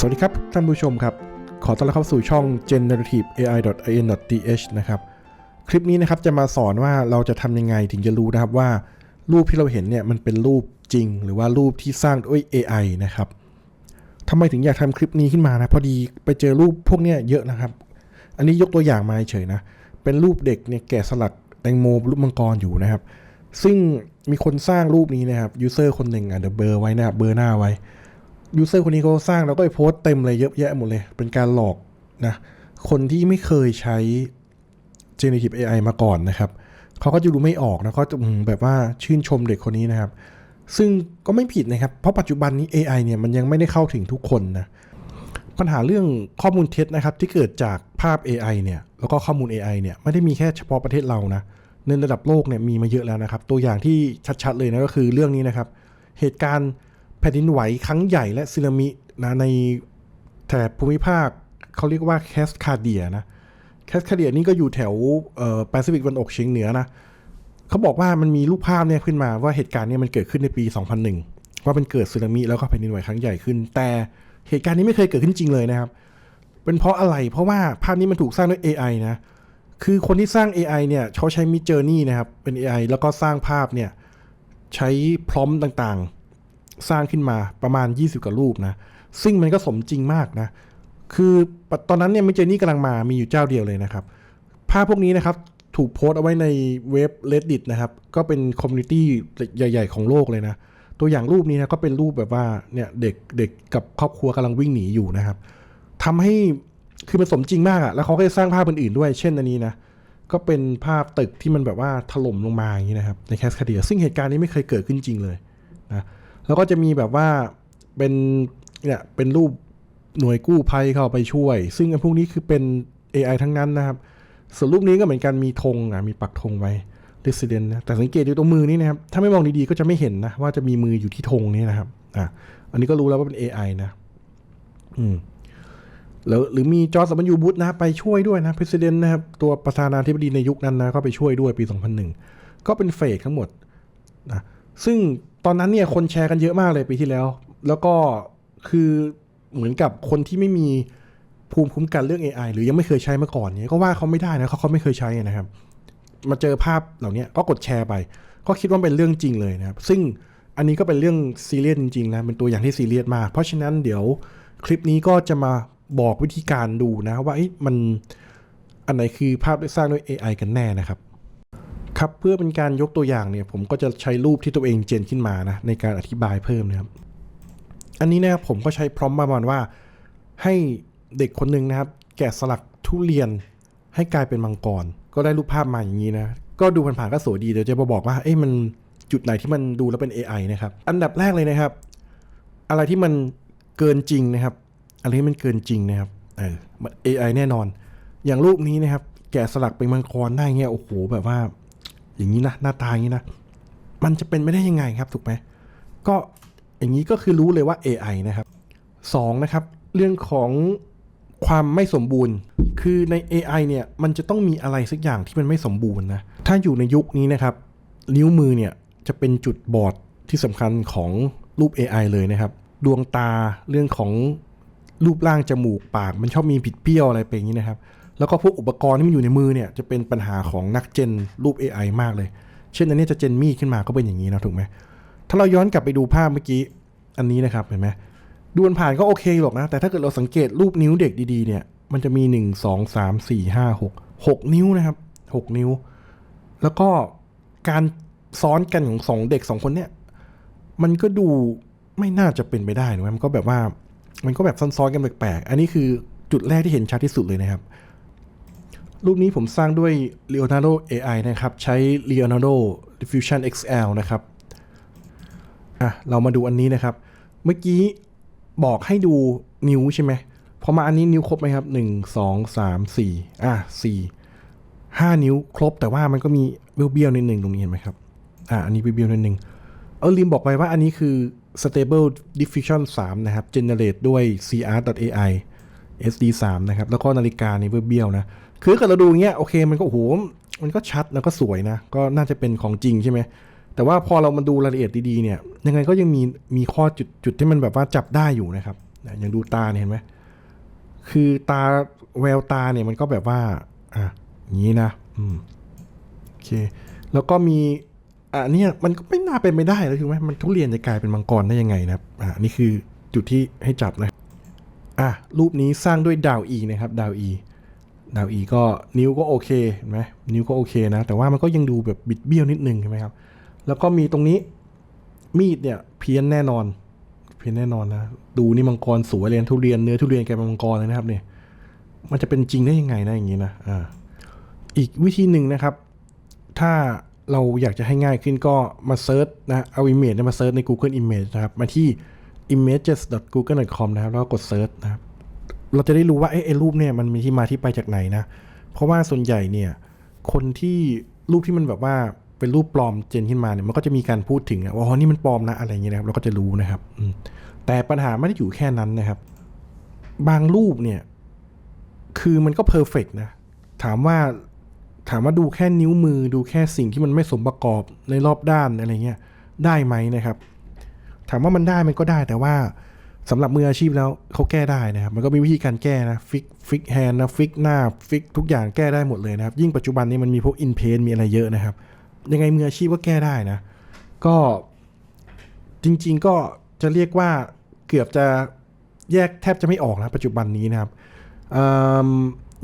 สวัสดีครับท่านผู้ชมครับ ขอต้อนรับเข้าสู่ช่อง generative.ai.in.th นะครับคลิปนี้นะครับจะมาสอนว่าเราจะทำยังไงถึงจะรู้นะครับว่า รูปที่เราเห็นเนี่ยมันเป็นรูปจริง หรือว่ารูปที่สร้างด้วย AI นะครับทำไมถึงอยากทำคลิปนี้ขึ้นมานะพอดีไปเจอรูปพวกเนี้ยเยอะนะครับ อันนี้ยกตัวอย่างมาเฉยนะเป็นรูปเด็กเนี่ยแกะสลักแตงโมรูปมังกรอยู่นะครับ ซึ่งมีคนสร้างรูปนี้นะครับยูเซอร์คนหนึ่งอะเดี๋ยวเบอร์ไว้นะเบอร์หน้าไว้ ยูเซอร์คนนี้เขาสร้างแล้วก็ไปโพสต์เต็มเลยเยอะแยะหมดเลย เป็นการหลอกนะ คนที่ไม่เคยใช้ Generative AI มาก่อนนะครับเขาก็จะดูไม่ออกนะเขาจะแบบว่าชื่นชมเด็กคนนี้นะครับ ซึ่งก็ไม่ผิดนะครับ เพราะปัจจุบันนี้ AI เนี่ยมันยังไม่ได้เข้าถึงทุกคนนะปัญหาเรื่องข้อมูลเท็จนะครับ ที่เกิดจากภาพ AI เนี่ยแล้วก็ข้อมูล AI เนี่ยไม่ได้มีแค่เฉพาะประเทศเรานะในระดับโลกเนี่ยมีมาเยอะแล้วนะครับ ตัวอย่างที่ชัดๆเลยนะก็คือเรื่องนี้นะครับ เหตุการณ์ แผ่นดินไหวครั้งใหญ่และสึนามินะในแถบภูมิภาคเขาเรียกว่าแคสคาเดียนะแคสคาเดียนี่ก็อยู่แถวแปซิฟิกตะวันออกเฉียงเหนือนะเขาบอกว่ามันมีรูปภาพเนี่ยขึ้นมาว่าเหตุการณ์เนี้มันเกิดขึ้นในปี 2001 ว่าเป็นเกิดสึนามิแล้วก็แผ่นดินไหวครั้งใหญ่ขึ้น แต่เหตุการณ์นี้ไม่เคยเกิดขึ้นจริงเลยนะครับ เป็นเพราะอะไรเพราะว่าภาพนี้มันถูกสร้างด้วย AI นะคือคนที่สร้าง AI เนี่ยเขาใช้ Mid Journey นะครับเป็น AI แล้วก็สร้างภาพเนี่ยใช้พร้อมต่างๆ สร้างขึ้นมาประมาณ 20 กว่ารูปนะ ซึ่งมันก็สมจริงมากนะ คือตอนนั้นเนี่ย Mid Journey กำลังมามีอยู่เจ้าเดียวเลยนะครับ ภาพพวกนี้นะครับถูกโพสต์เอาไว้ในเว็บ Reddit นะครับ ก็เป็นคอมมูนิตี้ใหญ่ ๆ ของโลกเลยนะ ตัวอย่างรูปนี้นะก็เป็นรูปแบบว่าเนี่ยเด็กเด็กกับครอบครัวกำลังวิ่งหนีอยู่นะครับทำให้คือมันสมจริงมากอะแล้วเขาก็สร้างภาพอื่นๆด้วย เช่นอันนี้นะก็เป็นภาพตึกที่มันแบบว่าถล่มลงมาอย่างนี้นะครับในแคสคาเดียซึ่งเหตุการณ์นี้ไม่เคยเกิดขึ้นจริงเลย แล้วก็จะมีแบบว่าเป็นเนี่ยเป็นรูปหน่วยกู้ภัยเข้าไปช่วย ซึ่งอันพวกนี้คือเป็น AI ทั้งนั้นนะครับ ส่วนรูปนี้ก็เหมือนกันมีธงอะมีปักธงไว้ Resident นะแต่สังเกตดูตรงมือนี้นะครับถ้าไม่มองดีๆก็จะไม่เห็นนะว่าจะมีมืออยู่ที่ธงนี้นะครับอะอันนี้ก็รู้แล้วว่าเป็น AI นะ อืมแล้วหรือมีจอร์สมัญยูบุตนะไปช่วยด้วยนะประธานนะครับ ตัวประธานาธิบดีในยุคนั้นนะก็ไปช่วยด้วยปี 2001 ก็เป็นเฟกทั้งหมดนะซึ่ง ตอนนั้นเนี่ยคนแชร์กันเยอะมากเลยปีที่แล้ว แล้วก็คือเหมือนกับคนที่ไม่มีภูมิคุ้มกันเรื่อง AI หรือยังไม่เคยใช้มาก่อนเนี่ยก็ว่าเขาไม่ได้นะเขาเขาไม่เคยใช้นะครับ มาเจอภาพเหล่านี้ก็กดแชร์ไป ก็คิดว่าเป็นเรื่องจริงเลยนะครับ ซึ่งอันนี้ก็เป็นเรื่องซีเรียสจริงๆนะเป็นตัวอย่างที่ซีเรียสมาก เพราะฉะนั้นเดี๋ยวคลิปนี้ก็จะมาบอกวิธีการดูนะว่าเอ๊ะมันอันไหนคือภาพที่สร้างด้วย AI กันแน่นะครับ ครับเพื่อเป็นการยกตัวอย่างเนี่ยผมก็จะใช้รูปที่ตัวเองเจนขึ้นมานะในการอธิบายเพิ่มนะครับ อันนี้นะครับผมก็ใช้พร้อมประมาณว่า ให้เด็กคนหนึ่งนะครับ แกะสลักทุเรียนให้กลายเป็นมังกร ก็ได้รูปภาพมาอย่างนี้นะก็ดูผ่านๆก็สวยดีเดี๋ยวจะมาบอกว่าเอ้ยมันจุดไหนที่มันดูแล้วเป็น AI นะครับ อันดับแรกเลยนะครับ อะไรที่มันเกินจริงนะครับ อะไรที่มันเกินจริงนะครับเออ AI แน่นอน อย่างรูปนี้นะครับ แกะสลักเป็นมังกรได้เงี้ยโอ้โหแบบว่า อย่างนี้นะหน้าตาอย่างนี้นะ มันจะเป็นไม่ได้ยังไงครับถูกไหมก็อย่างนี้ก็คือรู้เลยว่า AI นะครับสองนะครับ เรื่องของความไม่สมบูรณ์ คือใน AI เนี่ยมันจะต้องมีอะไรสักอย่างที่มันไม่สมบูรณ์นะถ้าอยู่ในยุคนี้นะครับ นิ้วมือเนี่ยจะเป็นจุดบอดที่สำคัญของรูป AI เลยนะครับ ดวงตาเรื่องของรูปร่างจมูกปาก มันชอบมีผิดเปี้ยวอะไรไปอย่างนี้นะครับ แล้วก็พวกอุปกรณ์ที่มันอยู่ในมือเนี่ยจะเป็นปัญหาของนักเจนรูป AI มากเลย เช่นอันนี้จะเจนมีดขึ้นมาก็เป็นอย่างนี้นะถูกไหมถ้าเราย้อนกลับไปดูภาพเมื่อกี้อันนี้นะครับเห็นไหมดูผ่านก็โอเคหรอกนะ แต่ถ้าเกิดเราสังเกตรูปนิ้วเด็กดีๆเนี่ยมันจะมี 1 2 3 4 5 6 6 นิ้วนะครับ 6 นิ้ว แล้วก็การซ้อนกันของสองเด็กสองคนเนี่ยมันก็ดูไม่น่าจะเป็นไปได้นะมันก็แบบว่ามันก็แบบซ้อนๆกันแปลกๆอันนี้คือจุดแรกที่เห็นชัดที่สุดเลยนะครับ รูปนี้ผมสร้างด้วย Leonardo AI นะครับ ใช้ Leonardo Diffusion XL นะครับ อะ เรามาดูอันนี้นะครับ เมื่อกี้บอกให้ดูนิ้วใช่ไหมพอมาอันนี้นิ้วครบไหมครับหนึ่งสองสามสี่อะสี่ห้านิ้วครบ แต่ว่ามันก็มีเบี้ยวๆนิดหนึ่งตรงนี้เห็นไหมครับ อะ อันนี้เบี้ยวๆนิดหนึ่งเออลืมบอกไปว่าอันนี้คือ stable diffusion 3 นะครับ generate ด้วย cr.ai sd 3นะครับ แล้วก็นาฬิกานี่เบี้ยวๆนะ คือกิดเราดูอย่างเงี้ยโอเคมันก็โหมันก็ชัดแล้วก็สวยนะ ก็น่าจะเป็นของจริงใช่ไหมแต่ว่าพอเรามาดูรายละเอียดดีๆเนี่ย ยังไงก็ยังมีมีข้อจุดจุดที่มันแบบว่าจับได้อยู่นะครับอย่างดูตาเนี่ยเห็นไหมคือตาแววตาเนี่ยมันก็แบบว่าอะอย่างนี้นะอืมโอเค แล้วก็มีอะเนี่ยมันก็ไม่น่าเป็นไปได้แล้วถูกไหมมันทุเรียนจะกลายเป็นมังกรได้ยังไงนะครับอะนี่คือจุดที่ให้จับนะอะรูปนี้สร้างด้วยดาวอีนะครับดาวอี ดาวอีก็นิ้วก็โอเคเห็นไหมนิ้วก็โอเคนะ แต่ว่ามันก็ยังดูแบบบิดเบี้ยวนิดนึงใช่ไหมครับ แล้วก็มีตรงนี้มีดเนี่ยเพี้ยนแน่นอน เพี้ยนแน่นอนนะ ดูนี่มังกรสวยเลยทุเรียนเนื้อทุเรียนแกเป็นมังกรเลยนะครับเนี่ยมันจะเป็นจริงได้ยังไงนะอย่างนี้นะอ่าอีกวิธีหนึ่งนะครับ ถ้าเราอยากจะให้ง่ายขึ้นก็มาเซิร์ชนะเอา image เนี่ยมาเซิร์ชใน Google Image นะครับ มาที่ images.google.com นะครับแล้วก็กดเซิร์ชนะครับ เราจะได้รู้ว่าไอ้รูปเนี่ยมันมีที่มาที่ไปจากไหนนะ เพราะว่าส่วนใหญ่เนี่ยคนที่รูปที่มันแบบว่าเป็นรูปปลอมเจนขึ้นมาเนี่ยมันก็จะมีการพูดถึงว่าอ๋อนี่มันปลอมนะอะไรเงี้ยนะครับเราก็จะรู้นะครับแต่ปัญหาไม่ได้อยู่แค่นั้นนะครับ บางรูปเนี่ยคือมันก็เพอร์เฟกนะถามว่าถามว่าดูแค่นิ้วมือดูแค่สิ่งที่มันไม่สมประกอบในรอบด้านอะไรเงี้ยได้ไหมนะครับ ถามว่ามันได้มันก็ได้แต่ว่า สำหรับมืออาชีพแล้วเขาแก้ได้นะครับ มันก็มีวิธีการแก้นะฟิกฟิกแฮนด์นะฟิกหน้าฟิกทุกอย่างแก้ได้หมดเลยนะครับ ยิ่งปัจจุบันนี้มันมีพวกอินเพนมีอะไรเยอะนะครับ ยังไงมืออาชีพก็แก้ได้นะ ก็จริง ๆ ก็จะเรียกว่าเกือบจะแยกแทบจะไม่ออกนะปัจจุบันนี้นะครับอ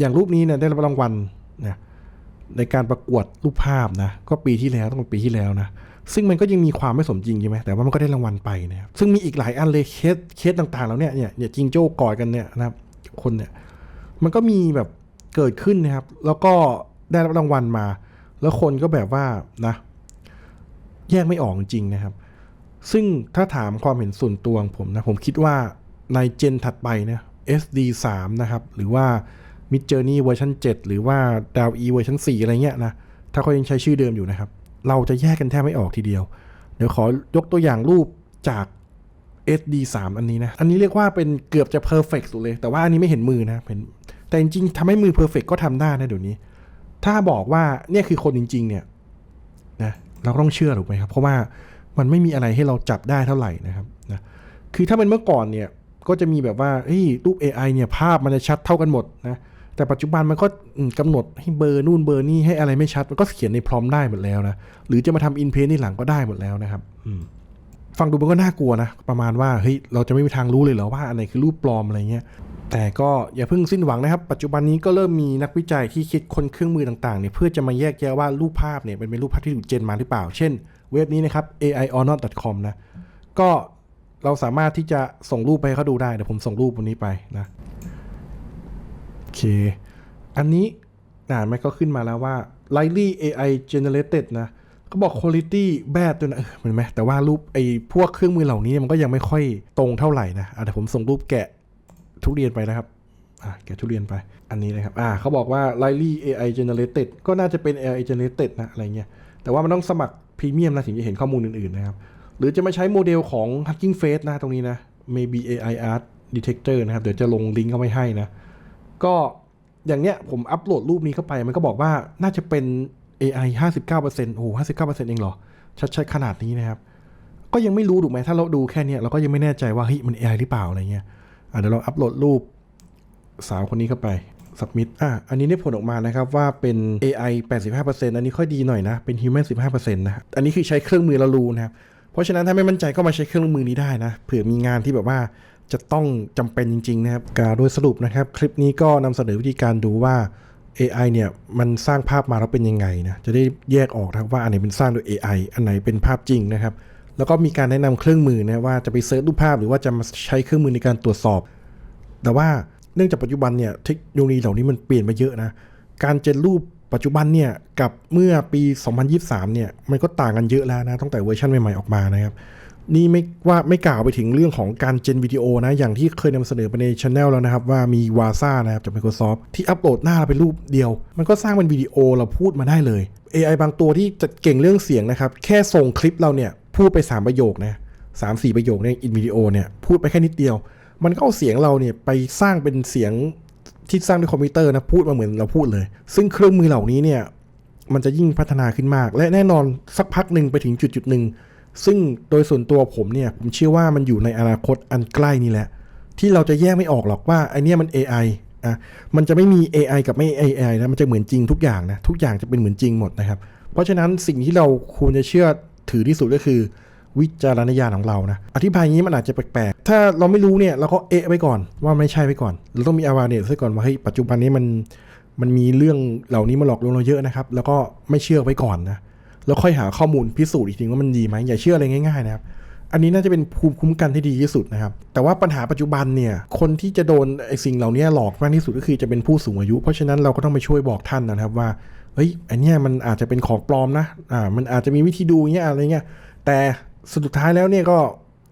อย่างรูปนี้เนี่ยได้รับรางวัลนะในการประกวดรูปภาพนะก็ปีที่แล้วต้องเป็นปีที่แล้วนะ ซึ่งมันก็ยังมีความไม่สมจริงใช่ไหมแต่ว่ามันก็ได้รางวัลไปนะครับซึ่งมีอีกหลายอันเลยเคสเคสต่างๆแล้วเนี่ยเนี่ยจิงโจ้กอดกันเนี่ยนะครับคนเนี่ยมันก็มีแบบเกิดขึ้นนะครับ แล้วก็ได้รับรางวัลมา แล้วคนก็แบบว่านะแยกไม่ออกจริงนะครับ ซึ่งถ้าถามความเห็นส่วนตัวของผมนะผมคิดว่าในเจนถัดไปนะ SD 3 นะครับ หรือว่า Mid Journey เวอร์ชัน7หรือว่า d a w E เวอร์ชัน4อะไรเงี้ยนะ ถ้าเขายังใช้ชื่อเดิมอยู่นะครับ เราจะแยกกันแทบไม่ออกทีเดียว เดี๋ยวขอยกตัวอย่างรูปจาก SD 3 อันนี้นะ อันนี้เรียกว่าเป็นเกือบจะ perfect สุดเลย แต่ว่าอันนี้ไม่เห็นมือนะเป็นแต่จริงๆทำให้มือ perfect ก็ทำได้นะเดี๋ยวนี้ ถ้าบอกว่าเนี่ยคือคนจริง ๆ เนี่ยนะเราก็ต้องเชื่อถูกไหมครับ เพราะว่ามันไม่มีอะไรให้เราจับได้เท่าไหร่นะครับนะคือถ้าเป็นเมื่อก่อนเนี่ยก็จะมีแบบว่าเฮ้ยรูป AI เนี่ยภาพมันจะชัดเท่ากันหมดนะ แต่ปัจจุบันมันก็อืมกำหนดให้เบอร์นู่นเบอร์นี่ให้อะไรไม่ชัด มันก็เขียนในพร้อมได้หมดแล้วนะ หรือจะมาทำอินเพนที่หลังก็ได้หมดแล้วนะครับอืมฟังดูมันก็น่ากลัวนะ ประมาณว่าเฮ้ยเราจะไม่มีทางรู้เลยเหรอว่าอันไหนคือรูปปลอมอะไรเงี้ยแต่ก็อย่าเพิ่งสิ้นหวังนะครับ ปัจจุบันนี้ก็เริ่มมีนักวิจัยที่คิดค้นเครื่องมือต่างๆเนี่ยเพื่อจะมาแยกแยะว่ารูปภาพเนี่ยเป็นเป็นรูปภาพที่ถูกเจนมาหรือเปล่า เช่น เว็บนี้นะครับ aiornot.com นะก็เราสามารถที่จะส่งรูปไปให้เขาดูได้เดี๋ยวผมส่งรูปวันนี้ไปนะโอ เค อันนี้อ่านไหมก็ขึ้นมาแล้วว่า likely AI generated นะเขาบอก quality bad ด้วยนะเออเห็นไหมแต่ว่ารูปไอ้พวกเครื่องมือเหล่านี้มันก็ยังไม่ค่อยตรงเท่าไหร่นะอะเดี๋ยวผมส่งรูปแกะทุเรียนไปนะครับอะแกะทุเรียนไปอันนี้นะครับอ่าเขาบอกว่า likely AI generated ก็น่าจะเป็น AI generated นะอะไรเงี้ยแต่ว่ามันต้องสมัครพรีเมียมนะถึงจะเห็นข้อมูลอื่นๆนะครับหรือจะมาใช้โมเดลของ Hugging Face นะตรงนี้นะ maybe AI art detector นะครับ เดี๋ยวจะลงลิงก์เข้าไว้ให้นะ ก็อย่างเนี้ยผมอัปโหลดรูปนี้เข้าไป มันก็บอกว่าน่าจะเป็น AI 59%โอ้โห59%เองเหรอ ชัดๆขนาดนี้นะครับ ก็ยังไม่รู้ถูกไหมถ้าเราดูแค่เนี้ยเราก็ยังไม่แน่ใจว่าเฮ้ยมัน AI หรือเปล่าอะไรเงี้ยเดี๋ยวเราอัปโหลดรูปสาวคนนี้เข้าไป submit อะอันนี้ได้ผลออกมานะครับว่าเป็น AI 85%อันนี้ค่อยดีหน่อยนะ เป็น human 15%นะ อันนี้คือใช้เครื่องมือเรารู้นะครับ เพราะฉะนั้นถ้าไม่มั่นใจก็มาใช้เครื่องมือนี้ได้นะ เผื่อมีงานที่แบบว่า จะต้องจำเป็นจริง ๆ นะครับกาวโดยสรุปนะครับ คลิปนี้ก็นำเสนอวิธีการดูว่า AI เนี่ยมันสร้างภาพมาแล้วเป็นยังไงนะจะได้แยกออกนะว่าอันไหนเป็นสร้างโดย AI อันไหนเป็นภาพจริงนะครับ แล้วก็มีการแนะนำเครื่องมือนะว่าจะไปเซิร์ชรูปภาพหรือว่าจะมาใช้เครื่องมือในการตรวจสอบ แต่ว่าเนื่องจากปัจจุบันเนี่ยเทคโนโลยีเหล่านี้มันเปลี่ยนไปเยอะนะการเจนรูปปัจจุบันเนี่ยกับเมื่อปี 2023 เนี่ยมันก็ต่างกันเยอะแล้วนะตั้งแต่เวอร์ชันใหม่ๆออกมานะครับ นี่ไม่ว่าไม่กล่าวไปถึงเรื่องของการเจนวิดีโอนะ อย่างที่เคยนำเสนอไปในช anel แล้วนะครับ ว่ามี w a s a นะครับจาก Microsoft ที่อัปโหลดหน้าเราเป็นรูปเดียว มันก็สร้างเป็นวิดีโอเราพูดมาได้เลย AI บางตัวที่จะเก่งเรื่องเสียงนะครับ แค่ส่งคลิปเราเนี่ย พูดไป 3 ประโยคนะสามสี่ประโยคในอินวิดีโอเนี่ย พูดไปแค่นิดเดียว มันก็เอาเสียงเราเนี่ยไปสร้างเป็นเสียงที่สร้างด้วยคอมพิวเตอร์นะพูดมาเหมือนเราพูดเลย ซึ่งเครื่องมือเหล่านี้เนี่ยมันจะยิ่งพัฒนาขึ้นมาก และแน่นอนสักพักหนึ่งไปถึงจุดจุดหนึ่ง ซึ่งโดยส่วนตัวผมเนี่ยผมเชื่อว่ามันอยู่ในอนาคตอันใกล้นี่แหละ ที่เราจะแยกไม่ออกหรอกว่าไอเนี้ยมัน AI อะมันจะไม่มี AI กับไม่ AI นะมันจะเหมือนจริงทุกอย่างนะทุกอย่างจะเป็นเหมือนจริงหมดนะครับ เพราะฉะนั้นสิ่งที่เราควรจะเชื่อถือที่สุดก็คือ วิจารณญาณของเรานะอธิบายอย่างนี้มันอาจจะแปลกๆถ้าเราไม่รู้เนี่ยเราก็เอะไว้ก่อนว่าไม่ใช่ไว้ก่อนเราต้องมี awareness ไว้ก่อนว่าเฮ้ยปัจจุบันนี้มันมันมีเรื่องเหล่านี้มาหลอกลวงเราเยอะนะครับ แล้วก็ไม่เชื่อไว้ก่อนนะ แล้วค่อยหาข้อมูลพิสูจน์อีกทีว่ามันดีไหมอย่าเชื่ออะไรง่ายๆนะครับอันนี้น่าจะเป็นภูมิคุ้มกันที่ดีที่สุดนะครับ แต่ว่าปัญหาปัจจุบันเนี่ย คนที่จะโดนไอ้สิ่งเหล่านี้หลอกมากที่สุดก็คือจะเป็นผู้สูงอายุ เพราะฉะนั้นเราก็ต้องไปช่วยบอกท่านนะครับว่า เฮ้ยอันนี้มันอาจจะเป็นของปลอมนะ อ่า มันอาจจะมีวิธีดูเงี้ยอะไรเงี้ย แต่สุดท้ายแล้วเนี่ยก็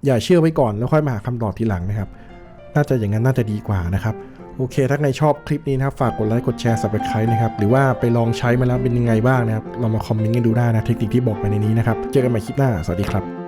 อย่าเชื่อไว้ก่อนแล้วค่อยมาหาคำตอบทีหลังนะครับ น่าจะอย่างนั้นน่าจะดีกว่านะครับ โอเค ถ้าใครชอบคลิปนี้นะครับ ฝากกดไลค์กดแชร์ subscribe นะครับ หรือว่าไปลองใช้มาแล้วเป็นยังไงบ้างนะครับ เรามาคอมเมนต์กันดูได้นะ เทคนิคที่บอกไปในนี้นะครับ เจอกันใหม่คลิปหน้า สวัสดีครับ